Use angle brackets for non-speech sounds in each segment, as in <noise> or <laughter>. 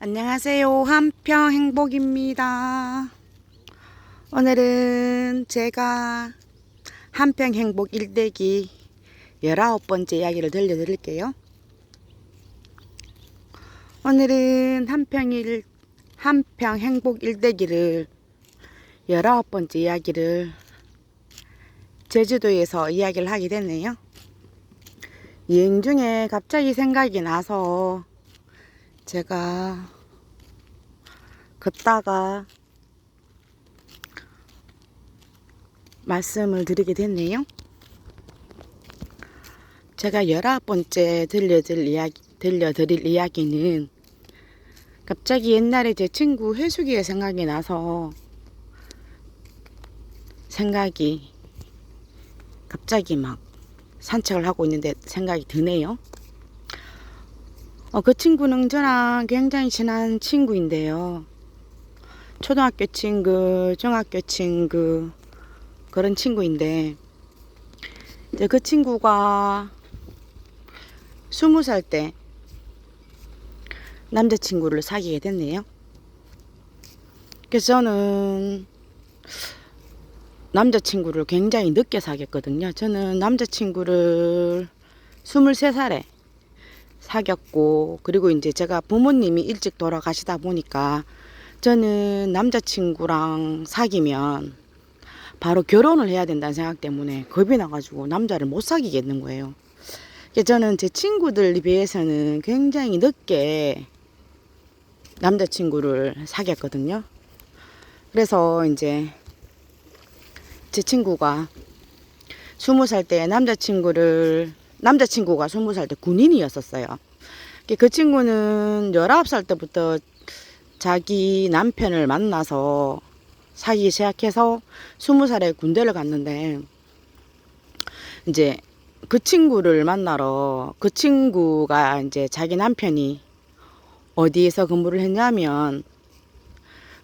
안녕하세요. 한평 행복입니다. 오늘은 제가 한평 행복 일대기 19번째 이야기를 들려드릴게요. 오늘은 한평 일, 한평 행복 일대기를 19번째 이야기를 제주도에서 이야기를 하게 됐네요. 여행 중에 갑자기 생각이 나서 제가 걷다가 말씀을 드리게 됐네요. 제가 열아홉 번째 들려드릴 이야기, 들려드릴 이야기는 갑자기 옛날에 제 친구 회수기가 생각이 나서 생각이 갑자기 막 산책을 하고 있는데 생각이 드네요. 어, 그 친구는 저랑 굉장히 친한 친구인데요. 초등학교 친구, 중학교 친구, 그런 친구인데, 이제 그 친구가 스무 살 때 남자친구를 사귀게 됐네요. 그래서 저는 남자친구를 굉장히 늦게 사귀었거든요. 저는 남자친구를 23살에 사귀었고 그리고 이제 제가 부모님이 일찍 돌아가시다 보니까 저는 남자친구랑 사귀면 바로 결혼을 해야 된다는 생각 때문에 겁이 나가지고 남자를 못 사귀겠는 거예요. 저는 제 친구들에 비해서는 굉장히 늦게 남자친구를 사귀었거든요. 그래서 이제 제 친구가 스무 살 때 남자친구를 남자친구가 스무 살 때 군인이었었어요. 그 친구는 열아홉 살 때부터 자기 남편을 만나서 사귀기 시작해서 스무 살에 군대를 갔는데 이제 그 친구를 만나러 그 친구가 이제 자기 남편이 어디에서 근무를 했냐면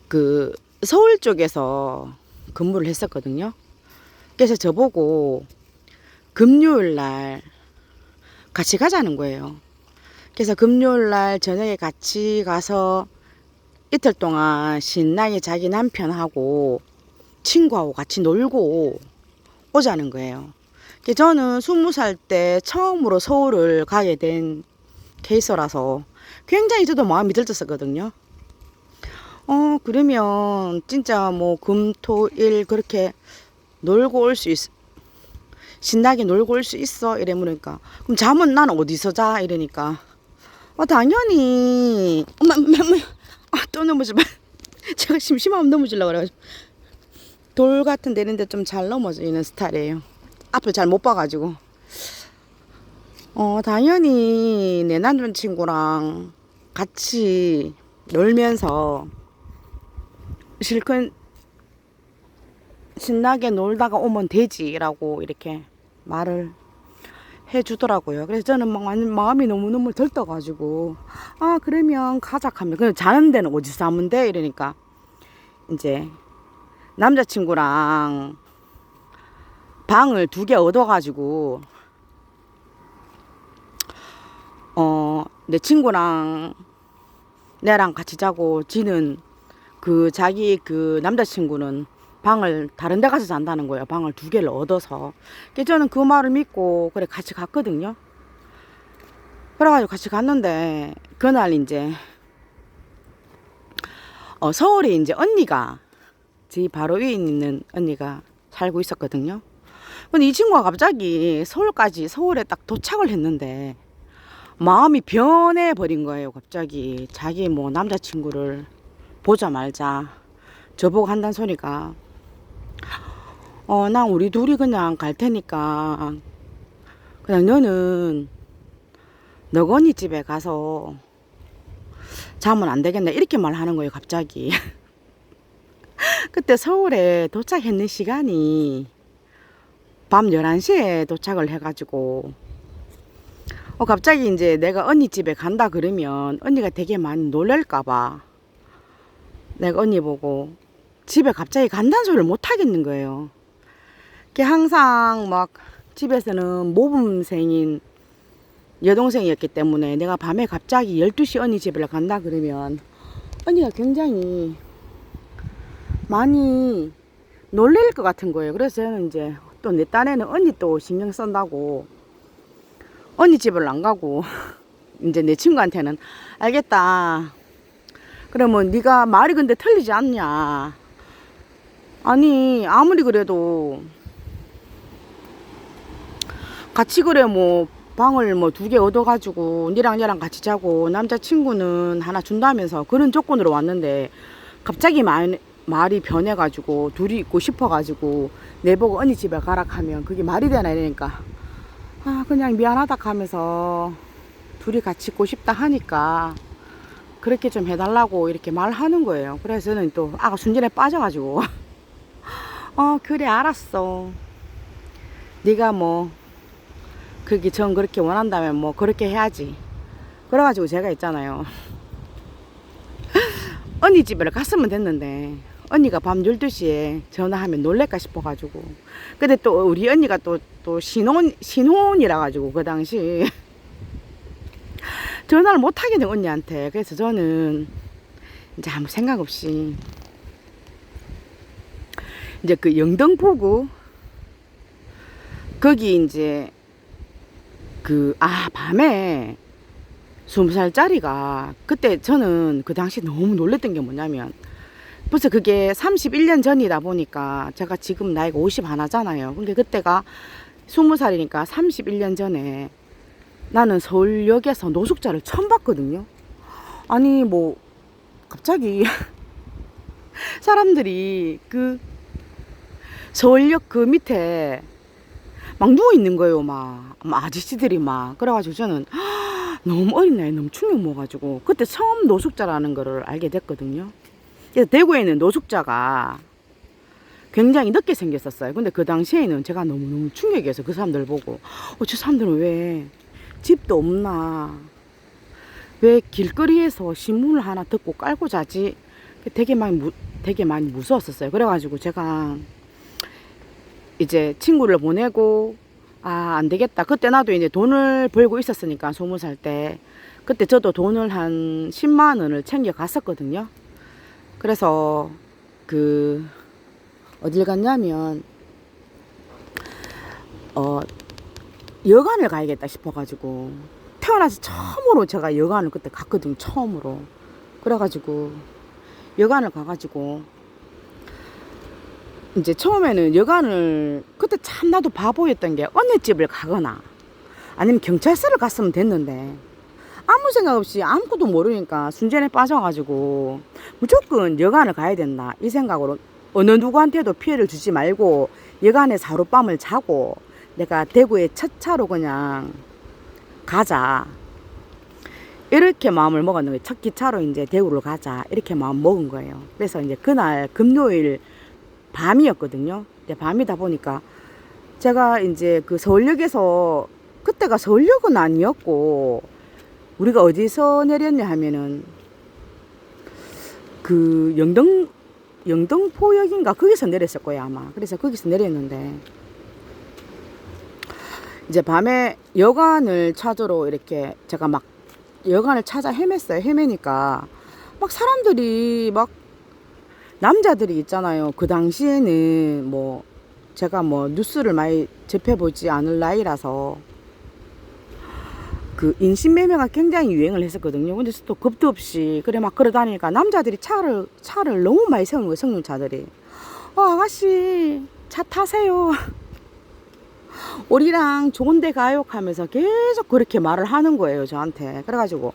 그 서울 쪽에서 근무를 했었거든요. 그래서 저보고 금요일 날 같이 가자는 거예요. 그래서 금요일 날 저녁에 같이 가서 이틀 동안 신나게 자기 남편하고 친구하고 같이 놀고 오자는 거예요. 저는 스무 살 때 처음으로 서울을 가게 된 케이스라서 굉장히 저도 마음이 들떴었거든요. 어, 그러면 진짜 뭐 금, 토, 일 그렇게 놀고 올 수 있, 신나게 놀고 올 수 있어? 이래 물으니까. 그럼 잠은 난 어디서 자? 이러니까. 어, 당연히. 엄마, 엄마. 아, 또 넘어져. <laughs> 제가 심심하면 넘어지려고 그래가지고. 돌 같은 데는데 좀 잘 넘어지는 스타일이에요. 앞을 잘 못 봐가지고. 어, 당연히 내 남자친구랑 같이 놀면서 실컷 신나게 놀다가 오면 되지라고 이렇게 말을 해주더라고요. 그래서 저는 막 완전 마음이 너무너무 들떠가지고 아 그러면 가자 하면 그냥 자는 데는 어디서 자면 돼 이러니까 이제 남자친구랑 방을 두 개 얻어가지고 어 내 친구랑 내랑 같이 자고 지는 그 자기 그 남자친구는 방을 다른 데 가서 잔다는 거예요. 방을 두 개를 얻어서. 그래서 저는 그 말을 믿고 그래 같이 갔거든요. 그래가지고 같이 갔는데 그날 이제 어, 서울에 이제 언니가 제 바로 위에 있는 언니가 살고 있었거든요. 근데 이 친구가 갑자기 서울까지 서울에 딱 도착을 했는데 마음이 변해 버린 거예요. 갑자기 자기 뭐 남자친구를 보자 말자 저보고 한단 소리가 어, 난 우리 둘이 그냥 갈 테니까. 그냥 너는 너건이 집에 가서 자면 안 되겠나 이렇게 말하는 거예요 갑자기. <laughs> 그때 서울에 도착했는 시간이 밤 11시에 도착을 해가지고. 어, 갑자기 이제 내가 언니 집에 간다 그러면 언니가 되게 많이 놀랄까봐 내가 언니 보고 집에 갑자기 간다는 소리를 못 하겠는 거예요. 그 항상 막 집에서는 모범생인 여동생이었기 때문에 내가 밤에 갑자기 12시 언니 집에 간다 그러면 언니가 굉장히 많이 놀랄 것 같은 거예요. 그래서 저는 이제 또 내 딴에는 언니 또 신경 쓴다고 언니 집을 안 가고 <laughs> 이제 내 친구한테는 알겠다. 그러면 네가 말이 근데 틀리지 않냐? 아니 아무리 그래도 같이 그래 뭐 방을 뭐 두 개 얻어가지고 니랑 얘랑 같이 자고 남자친구는 하나 준다면서 그런 조건으로 왔는데 갑자기 말, 말이 변해가지고 둘이 있고 싶어가지고 내보고 언니 집에 가라 하면 그게 말이 되나 이러니까 아 그냥 미안하다 하면서 둘이 같이 있고 싶다 하니까 그렇게 좀 해달라고 이렇게 말하는 거예요. 그래서 저는 또 아가 순진에 빠져가지고 <laughs> 어 그래 알았어 네가 뭐 그게 전 그렇게 원한다면 뭐 그렇게 해야지. 그래가지고 제가 있잖아요. <laughs> 언니 집에 갔으면 됐는데 언니가 밤 12시에 전화하면 놀랄까 싶어가지고 근데 또 우리 언니가 또 또 신혼 신혼이라 가지고 그 당시 <laughs> 전화를 못 하게 된 언니한테 그래서 저는 이제 아무 생각 없이 이제 그 영등포구 거기 이제 그, 아, 밤에 스무 살짜리가 그때 저는 그 당시 너무 놀랬던 게 뭐냐면 벌써 그게 31년 전이다 보니까 제가 지금 나이가 50 하나잖아요. 근데 그때가 20살이니까 31년 전에 나는 서울역에서 노숙자를 처음 봤거든요. 아니, 뭐, 갑자기 <laughs> 사람들이 그 서울역 그 밑에 막 누워 있는 거예요, 막. 막 아저씨들이 막. 그래가지고 저는 너무 어린 나이에 너무 충격 먹어가지고 그때 처음 노숙자라는 거를 알게 됐거든요. 그래서 대구에는 노숙자가 굉장히 늦게 생겼었어요. 근데 그 당시에는 제가 너무너무 충격이어서 그 사람들 보고 어, 저 사람들은 왜 집도 없나 왜 길거리에서 신문을 하나 듣고 깔고 자지 되게 많이 무, 되게 많이 무서웠었어요. 그래가지고 제가 이제 친구를 보내고 아 안 되겠다. 그때 나도 이제 돈을 벌고 있었으니까 스무 살때 그때 저도 돈을 한 10만 원을 챙겨 갔었거든요. 그래서 그 어딜 갔냐면 어 여관을 가야겠다 싶어가지고 태어나서 처음으로 제가 여관을 그때 갔거든요. 처음으로 그래가지고 여관을 가가지고 이제 처음에는 여관을 그때 참 나도 바보였던 게 언니 집을 가거나 아니면 경찰서를 갔으면 됐는데 아무 생각 없이 아무것도 모르니까 순전에 빠져가지고 무조건 여관을 가야 된다 이 생각으로 어느 누구한테도 피해를 주지 말고 여관에서 하룻밤을 자고 내가 대구에 첫 차로 그냥 가자 이렇게 마음을 먹었는 거예요. 첫 기차로 이제 대구를 가자 이렇게 마음 먹은 거예요. 그래서 이제 그날 금요일 밤이었거든요. 근데 밤이다 보니까 제가 이제 그 서울역에서 그때가 서울역은 아니었고 우리가 어디서 내렸냐 하면은 그 영등 영등포역인가 거기서 내렸을 거예요 아마. 그래서 거기서 내렸는데 이제 밤에 여관을 찾으러 이렇게 제가 막 여관을 찾아 헤맸어요. 헤매니까 막 사람들이 막 남자들이 있잖아요. 그 당시에는 뭐 제가 뭐 뉴스를 많이 접해보지 않을 나이라서 그 인신매매가 굉장히 유행을 했었거든요. 근데 또 겁도 없이 그래 막 걸어다니니까 남자들이 차를 차를 너무 많이 세우는 거예요. 성년차들이. 어 아가씨 차 타세요. <laughs> 우리랑 좋은 데 가요 하면서 계속 그렇게 말을 하는 거예요 저한테 그래가지고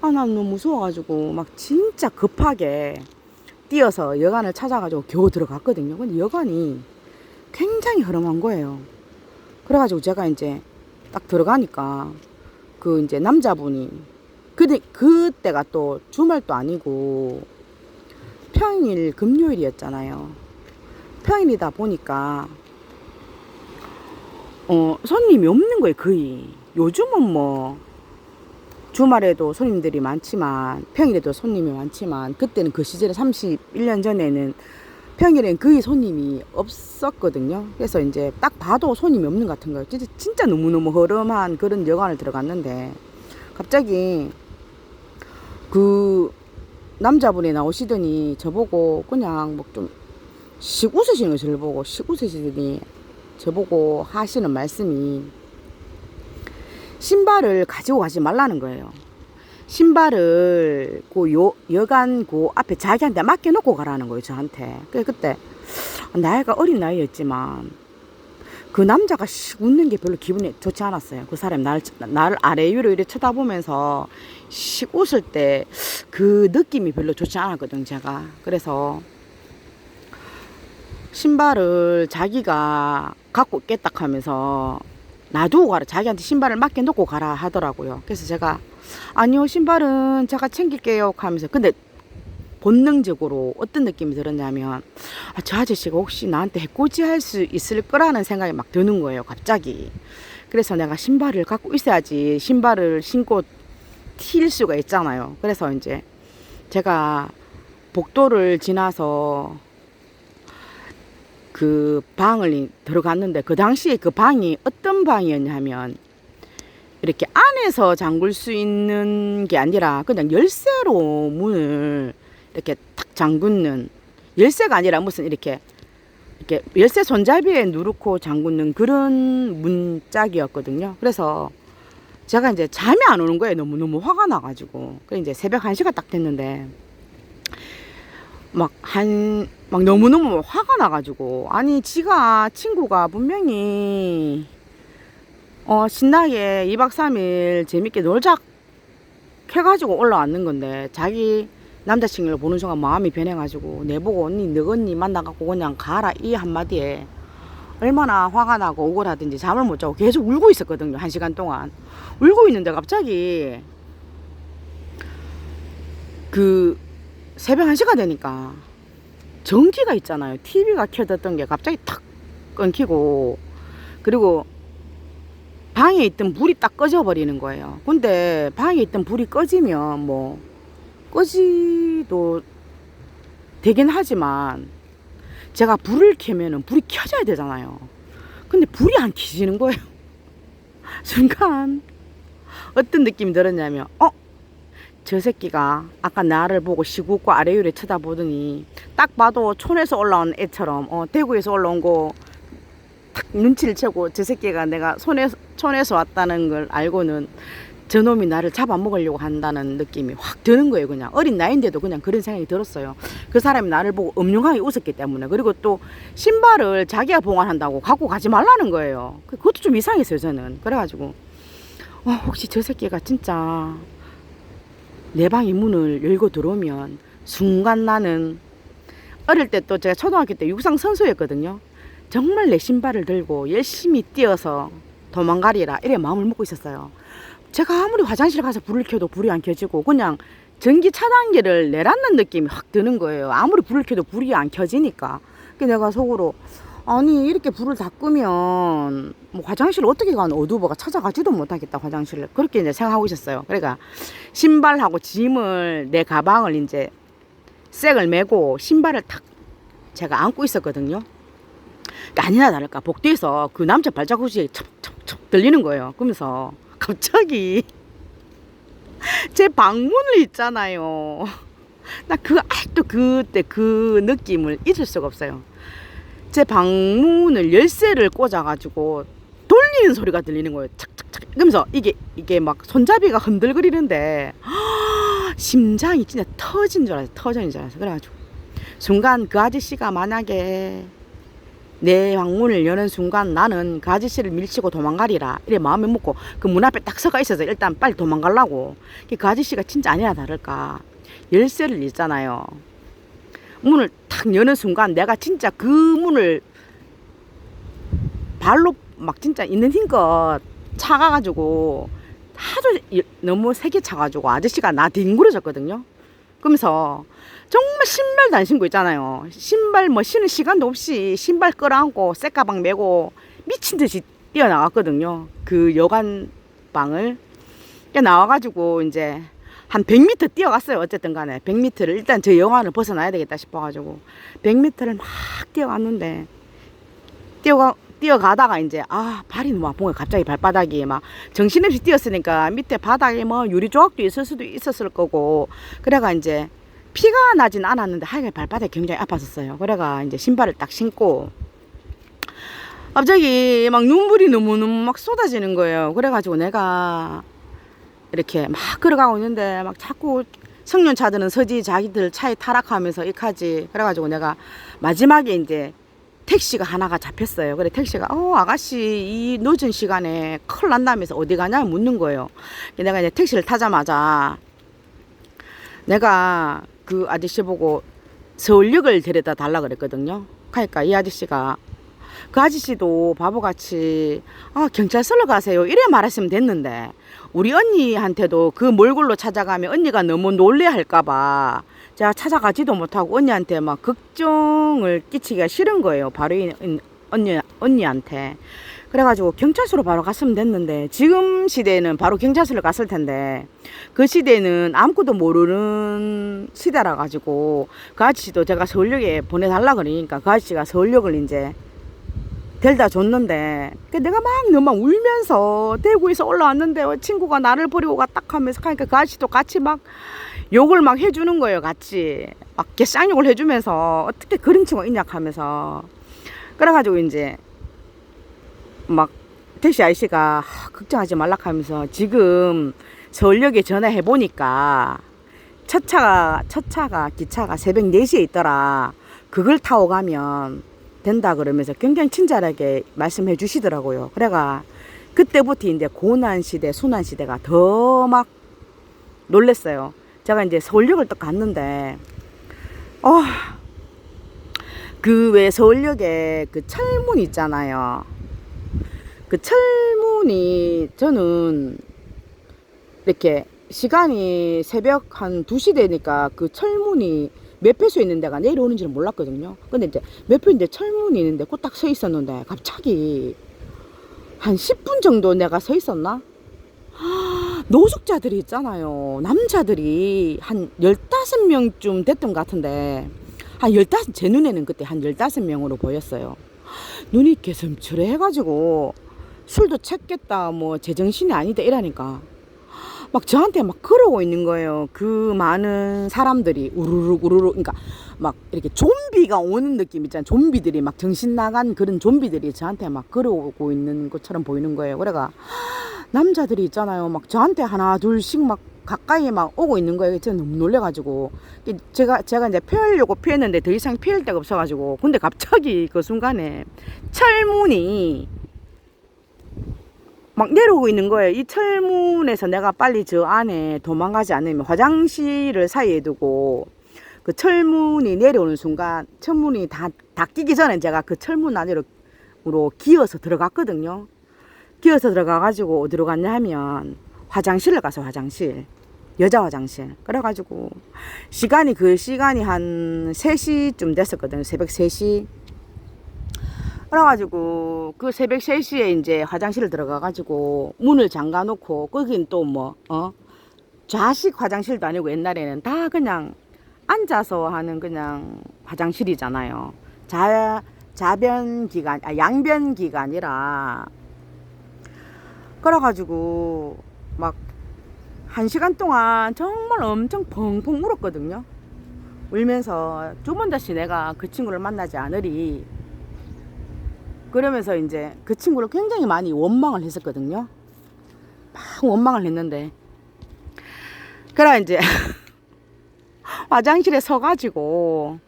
아난 너무 무서워가지고 막 진짜 급하게 뛰어서 여관을 찾아가지고 겨우 들어갔거든요. 근데 여관이 굉장히 허름한 거예요. 그래가지고 제가 이제 딱 들어가니까 그 이제 남자분이 근데 그때가 또 주말도 아니고 평일 금요일이었잖아요. 평일이다 보니까 어, 손님이 없는 거예요, 거의. 요즘은 뭐, 주말에도 손님들이 많지만, 평일에도 손님이 많지만, 그때는 그 시절에 31년 전에는 평일엔 거의 손님이 없었거든요. 그래서 이제 딱 봐도 손님이 없는 것 같은 거예요. 진짜, 진짜 너무너무 허름한 그런 여관을 들어갔는데 갑자기 그 남자분이 나오시더니 저보고 그냥 뭐좀 씩 웃으시는 거 저를 보고 씩 웃으시더니 저보고 하시는 말씀이 신발을 가지고 가지 말라는 거예요. 신발을 그 요, 여간 그 앞에 자기한테 맡겨놓고 가라는 거예요, 저한테. 그래, 그때 나이가 어린 나이였지만 그 남자가 씩 웃는 게 별로 기분이 좋지 않았어요. 그 사람이 나를, 나를 아래 위로 이렇게 쳐다보면서 씩 웃을 때 그 느낌이 별로 좋지 않았거든, 제가. 그래서 신발을 자기가 갖고 있겠다 하면서 놔두고 가라. 자기한테 신발을 맡겨놓고 가라 하더라고요. 그래서 제가 아니요, 신발은 제가 챙길게요 하면서 근데 본능적으로 어떤 느낌이 들었냐면 아, 저 아저씨가 혹시 나한테 해코지 할 수 있을 거라는 생각이 막 드는 거예요, 갑자기. 그래서 내가 신발을 갖고 있어야지 신발을 신고 튈 수가 있잖아요. 그래서 이제 제가 복도를 지나서 그 방을 들어갔는데 그 당시에 그 방이 어떤 방이었냐면 이렇게 안에서 잠글 수 있는 게 아니라 그냥 열쇠로 문을 이렇게 탁 잠그는 열쇠가 아니라 무슨 이렇게 이렇게 열쇠 손잡이에 누르고 잠그는 그런 문짝이었거든요. 그래서 제가 이제 잠이 안 오는 거예요. 너무 너무 화가 나가지고. 그래 이제 새벽 1 시가 딱 됐는데 막 한 막 너무 너무 화가 나가지고. 아니 지가 친구가 분명히 어 신나게 2박 3일 재밌게 놀자 해가지고 올라왔는 건데 자기 남자친구를 보는 순간 마음이 변해가지고 내보고 언니 너 언니 만나갖고 그냥 가라 이 한마디에 얼마나 화가 나고 억울하든지 잠을 못 자고 계속 울고 있었거든요 한 시간 동안. 울고 있는데 갑자기 그 새벽 1시가 되니까 전기가 있잖아요 TV가 켜졌던 게 갑자기 탁 끊기고 그리고 방에 있던 불이 딱 꺼져 버리는 거예요. 근데 방에 있던 불이 꺼지면 뭐 꺼지도 되긴 하지만 제가 불을 켜면은 불이 켜져야 되잖아요. 근데 불이 안 켜지는 거예요. <laughs> 순간 어떤 느낌이 들었냐면 어? 저 새끼가 아까 나를 보고 시국과 아래유래 쳐다보더니 딱 봐도 촌에서 올라온 애처럼 어, 대구에서 올라온 거 탁 눈치를 채고 저 새끼가 내가 손에, 촌에서 왔다는 걸 알고는 저놈이 나를 잡아먹으려고 한다는 느낌이 확 드는 거예요 그냥. 어린 나이인데도 그냥 그런 생각이 들었어요. 그 사람이 나를 보고 음흉하게 웃었기 때문에. 그리고 또 신발을 자기가 봉안한다고 갖고 가지 말라는 거예요. 그- 그것도 좀 이상했어요 저는. 그래가지고. 어, 혹시 저 새끼가 진짜 내 방의 문을 열고 들어오면 순간 나는 어릴 때 또 제가 초등학교 때 육상 선수였거든요 정말 내 신발을 들고 열심히 뛰어서 도망가리라 이래 마음을 먹고 있었어요. 제가 아무리 화장실 가서 불을 켜도 불이 안 켜지고 그냥 전기 차단기를 내놨는 느낌이 확 드는 거예요. 아무리 불을 켜도 불이 안 켜지니까. 그래서 내가 속으로 아니 이렇게 불을 다 끄면 뭐 화장실 어떻게 가는 어두워가 찾아가지도 못하겠다 화장실을 그렇게 이제 생각하고 있었어요. 그러니까 신발하고 짐을 내 가방을 이제 색을 메고 신발을 탁 제가 안고 있었거든요. 그러니까 아니나 다를까 복도에서 그 남자 발자국이 첩첩첩 들리는 거예요. 그러면서 갑자기 <laughs> 제 방문을 있잖아요. <laughs> 나 그 아직도 그때 그 느낌을 잊을 수가 없어요. 제 방문을 열쇠를 꽂아가지고 돌리는 소리가 들리는 거예요. 착착착. 그러면서 이게 이게 막 손잡이가 흔들거리는데 <gasps> 심장이 진짜 터진 줄 알았어요. 터진 줄 알았어요. 그래가지고 순간 그 아저씨가 만약에 내 방문을 여는 순간 나는 그 아저씨를 밀치고 도망가리라 이래 마음에 먹고 그 문 앞에 딱 서가 있어서 일단 빨리 도망가려고 그 아저씨가 진짜 아니나 다를까 열쇠를 있잖아요 문을 탁 여는 순간 내가 진짜 그 문을 발로 막 진짜 있는 힘껏 차가가지고 하도 이- 너무 세게 차가지고 아저씨가 나 뒹굴어졌거든요 그러면서 정말 신발도 안 신고 있잖아요. 신발 뭐 신을 시간도 없이 신발 끌어안고 쇳가방 메고 미친 듯이 뛰어나갔거든요. 그 여관 방을. 그러니까 나와가지고 이제 한 100m 뛰어갔어요. 어쨌든 간에. 100m를 일단 저 영안을 벗어나야 되겠다 싶어가지고. 100m를 막 뛰어갔는데 뛰어가 뛰어가다가 이제 아 발이 너무 아픈 거야 갑자기 발바닥이 막 정신없이 뛰었으니까 밑에 바닥에 뭐 유리 조각도 있을 수도 있었을 거고. 그래가 이제 피가 나진 않았는데 하여간 발바닥이 굉장히 아팠었어요. 그래가 이제 신발을 딱 신고. 갑자기 막 눈물이 너무너무 막 쏟아지는 거예요. 그래가지고 내가 이렇게 막 걸어가고 있는데 막 자꾸 성년차들은 서지 자기들 차에 타락하면서 익하지 그래가지고 내가 마지막에 이제 택시가 하나가 잡혔어요. 그래 택시가 어 아가씨 이 늦은 시간에 큰일 난다면서 어디 가냐 묻는 거예요. 내가 이제 택시를 타자마자 내가 그 아저씨 보고 서울역을 데려다 달라 그랬거든요. 그러니까 이 아저씨가 그 아저씨도 바보같이 아 경찰서로 가세요 이래 말했으면 됐는데 우리 언니한테도 그 몰골로 찾아가면 언니가 너무 놀래할까봐 제가 찾아가지도 못하고 언니한테 막 걱정을 끼치기가 싫은 거예요. 바로 이 언니 언니한테. 그래가지고 경찰서로 바로 갔으면 됐는데 지금 시대에는 바로 경찰서를 갔을 텐데 그 시대는 아무것도 모르는 시대라 가지고 그 아저씨도 제가 서울역에 보내달라 그러니까 그 아저씨가 서울역을 이제 데려다 줬는데 그 내가 막 너무 막 울면서 대구에서 올라왔는데 어, 친구가 나를 버리고 갔다 하면서 하니까 그 아저씨도 같이 막 욕을 막 해주는 거예요 같이. 막 개쌍욕을 해주면서 어떻게 그런 친구가 있냐 하면서. 그래가지고 이제 막 택시 아저씨가 하, 걱정하지 말라 하면서 지금 서울역에 전화해 보니까 첫 차가 첫 차가 기차가 새벽 4시에 있더라. 그걸 타고 가면 된다 그러면서 굉장히 친절하게 말씀해 주시더라고요 그래가 그때부터 이제 고난 시대 순환 시대가 더 막 놀랬어요 제가 이제 서울역을 또 갔는데, 어, 그왜 서울역에 그 철문 있잖아요. 그 철문이 저는 이렇게 시간이 새벽 한 2시 되니까 그 철문이 몇 회수 있는 데가 내려오는지는 몰랐거든요. 근데 이제 몇 회인데 철문이 있는데 꼭 딱 서 있었는데 갑자기 한 10분 정도 내가 서 있었나? 노숙자들이 있잖아요. 남자들이 한 15명쯤 됐던 것 같은데, 한 15, 제 눈에는 그때 한 15명으로 보였어요. 눈이 개슴츠레 해가지고, 술도 챘겠다, 뭐, 제정신이 아니다, 이러니까. 막 저한테 막 그러고 있는 거예요. 그 많은 사람들이 우르르 우르르 그러니까 막 이렇게 좀비가 오는 느낌 있잖아요. 좀비들이 막 정신 나간 그런 좀비들이 저한테 막 그러고 있는 것처럼 보이는 거예요. 그래가 남자들이 있잖아요. 막 저한테 하나 둘씩 막 가까이 막 오고 있는 거예요. 제가 너무 놀래가지고 제가 제가 이제 피하려고 피했는데 더 이상 피할 데가 없어가지고 근데 갑자기 그 순간에 철문이 막 내려오고 있는 거예요. 이 철문에서 내가 빨리 저 안에 도망가지 않으면 화장실을 사이에 두고 그 철문이 내려오는 순간 철문이 다 닫히기 전에 제가 그 철문 안으로 기어서 들어갔거든요. 기어서 들어가가지고 어디로 갔냐 하면 화장실을 가서 화장실. 여자 화장실. 그래가지고 시간이 그 시간이 한 3시쯤 됐었거든요. 새벽 3시. 그래가지고 그 새벽 3시에 이제 화장실을 들어가가지고 문을 잠가 놓고 거긴 또 뭐, 어? 좌식 화장실도 아니고 옛날에는 다 그냥 앉아서 하는 그냥 화장실이잖아요. 자, 자변 기간, 아, 양변 기간이라. 그래가지고 막 한 시간 동안 정말 엄청 펑펑 울었거든요. 울면서 두 번 다시 내가 그 친구를 만나지 않으리. 그러면서 이제 그 친구를 굉장히 많이 원망을 했었거든요. 막 원망을 했는데. 그래 이제 <laughs> 화장실에 서가지고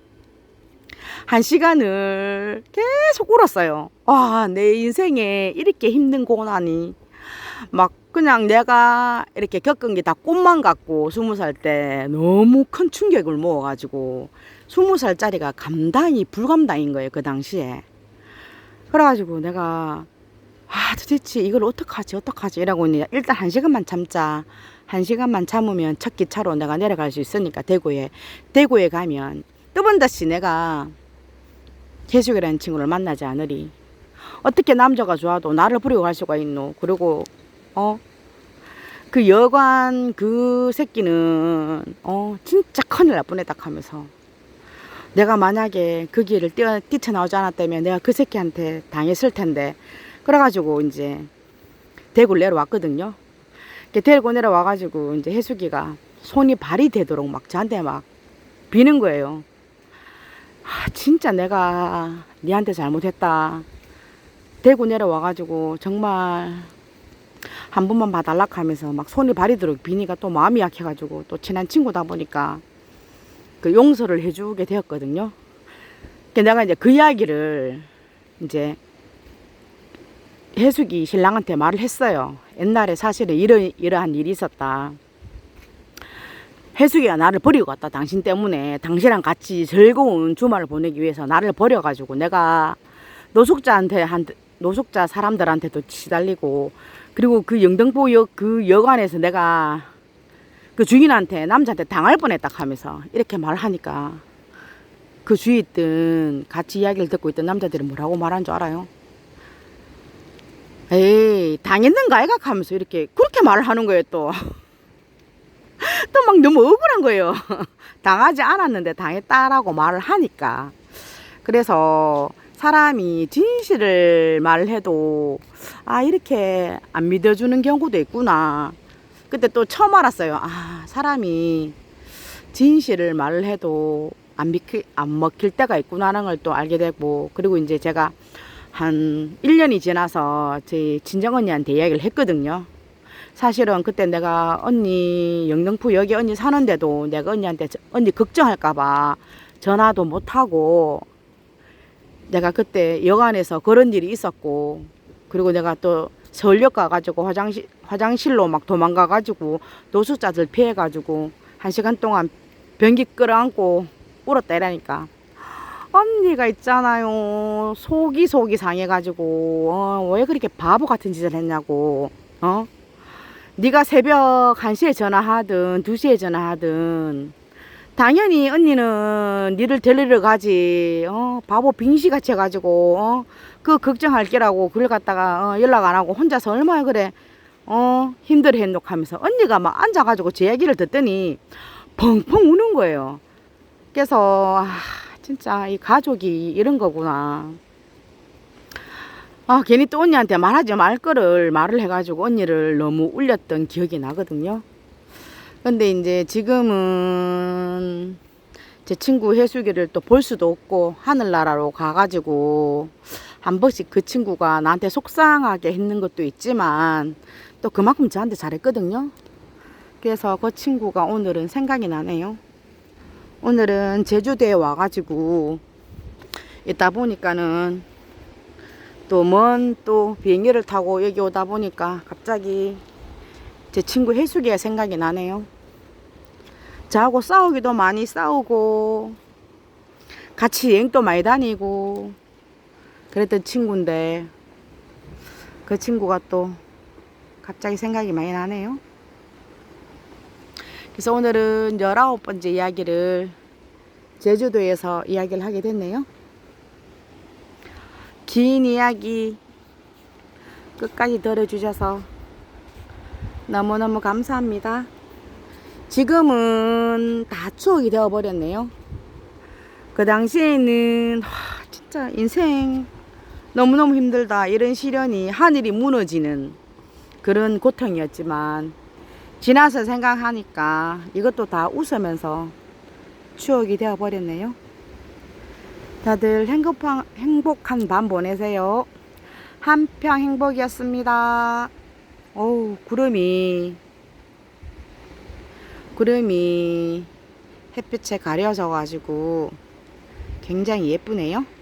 한 시간을 계속 울었어요. 와, 내 인생에 이렇게 힘든 고난이 막 그냥 내가 이렇게 겪은 게 다 꿈만 같고 스무 살 때 너무 큰 충격을 먹어가지고 스무 살짜리가 감당이 불감당인 거예요 그 당시에 그래가지고 내가 아 도대체 이걸 어떡하지 어떡하지? 이라고 있니 일단 한 시간만 참자. 한 시간만 참으면 첫 기차로 내가 내려갈 수 있으니까 대구에. 대구에 가면 또 번 다시 내가 계속이라는 친구를 만나지 않으리 어떻게 남자가 좋아도 나를 버리고 갈 수가 있노? 그리고 어? 그 여관 그 새끼는 어 진짜 큰일 날 뻔했다 하면서 내가 만약에 그 길을 뛰어, 뛰쳐나오지 않았다면 내가 그 새끼한테 당했을 텐데 그래가지고 이제 대구를 내려왔거든요. 데리고 내려와가지고 이제 해수기가 손이 발이 되도록 막 저한테 막 비는 거예요. 아, 진짜 내가 니한테 잘못했다. 대구 내려와가지고 정말 한 번만 봐달라 하면서 막 손이 발이도록 비니까 또 마음이 약해가지고 또 친한 친구다 보니까 그 용서를 해주게 되었거든요. 그 내가 이제 그 이야기를 이제 해숙이 신랑한테 말을 했어요. 옛날에 사실은 이러, 이러한 일이 있었다. 해숙이가 나를 버리고 갔다. 당신 때문에 당신이랑 같이 즐거운 주말을 보내기 위해서 나를 버려가지고 내가 노숙자한테 한 노숙자 사람들한테도 시달리고 그리고 그 영등포역 그 여관에서 내가 그 주인한테 남자한테 당할 뻔했다 하면서 이렇게 말하니까 그 주위에 있던 같이 이야기를 듣고 있던 남자들이 뭐라고 말한 줄 알아요? 에이 당했는가 아이가 하면서 이렇게 그렇게 말을 하는 거예요 또. <laughs> 또 막 너무 억울한 거예요. <laughs> 당하지 않았는데 당했다라고 말을 하니까. 그래서 사람이 진실을 말을 해도 아 이렇게 안 믿어주는 경우도 있구나. 그때 또 처음 알았어요. 아 사람이 진실을 말을 해도 안 믿기 안 먹힐 때가 있구나라는 걸 또 알게 되고 그리고 이제 제가 한 1년이 지나서 제 친정 언니한테 이야기를 했거든요. 사실은 그때 내가 언니 영등포 여기 언니 사는데도 내가 언니한테 저- 언니 걱정할까봐 전화도 못하고 내가 그때 여관에서 그런 일이 있었고 그리고 내가 또 서울역 가가지고 화장실 화장실로 막 도망가가지고 노숙자들 피해가지고 한 시간 동안 변기 끌어안고 울었다 이라니까 언니가 있잖아요. 속이 속이 상해가지고 어, 왜 그렇게 바보 같은 짓을 했냐고 어? 네가 새벽 1시에 전화하든 2시에 전화하든 당연히 언니는 니를 데리러 가지. 어 바보 빙시같이 해가지고 어 그 걱정할 게라고 그걸 갖다가 어, 연락 안 하고 혼자서 얼마나 그래. 어 힘들어 했노하면서. 언니가 막 앉아가지고 제 얘기를 듣더니 펑펑 우는 거예요. 그래서 아 진짜 이 가족이 이런 거구나. 아 괜히 또 언니한테 말하지 말 거를 말을 해가지고 언니를 너무 울렸던 기억이 나거든요. 근데 이제 지금은 제 친구 해수기를 또 볼 수도 없고 하늘나라로 가가지고 한 번씩 그 친구가 나한테 속상하게 했는 것도 있지만 또 그만큼 저한테 잘했거든요. 그래서 그 친구가 오늘은 생각이 나네요. 오늘은 제주도에 와가지고 있다 보니까는 또 먼 또 비행기를 타고 여기 오다 보니까 갑자기 제 친구 해수기가 생각이 나네요. 저하고 싸우기도 많이 싸우고 같이 여행도 많이 다니고 그랬던 친구인데 그 친구가 또 갑자기 생각이 많이 나네요. 그래서 오늘은 19번째 이야기를 제주도에서 이야기를 하게 됐네요. 긴 이야기 끝까지 들어주셔서 너무너무 감사합니다. 지금은 다 추억이 되어버렸네요. 그 당시에는 하, 진짜 인생 너무너무 힘들다 이런 시련이 하늘이 무너지는 그런 고통이었지만 지나서 생각하니까 이것도 다 웃으면서 추억이 되어버렸네요. 다들 행복한, 행복한 밤 보내세요. 한평 행복이었습니다. 어우, 구름이, 구름이 햇빛에 가려져가지고 굉장히 예쁘네요.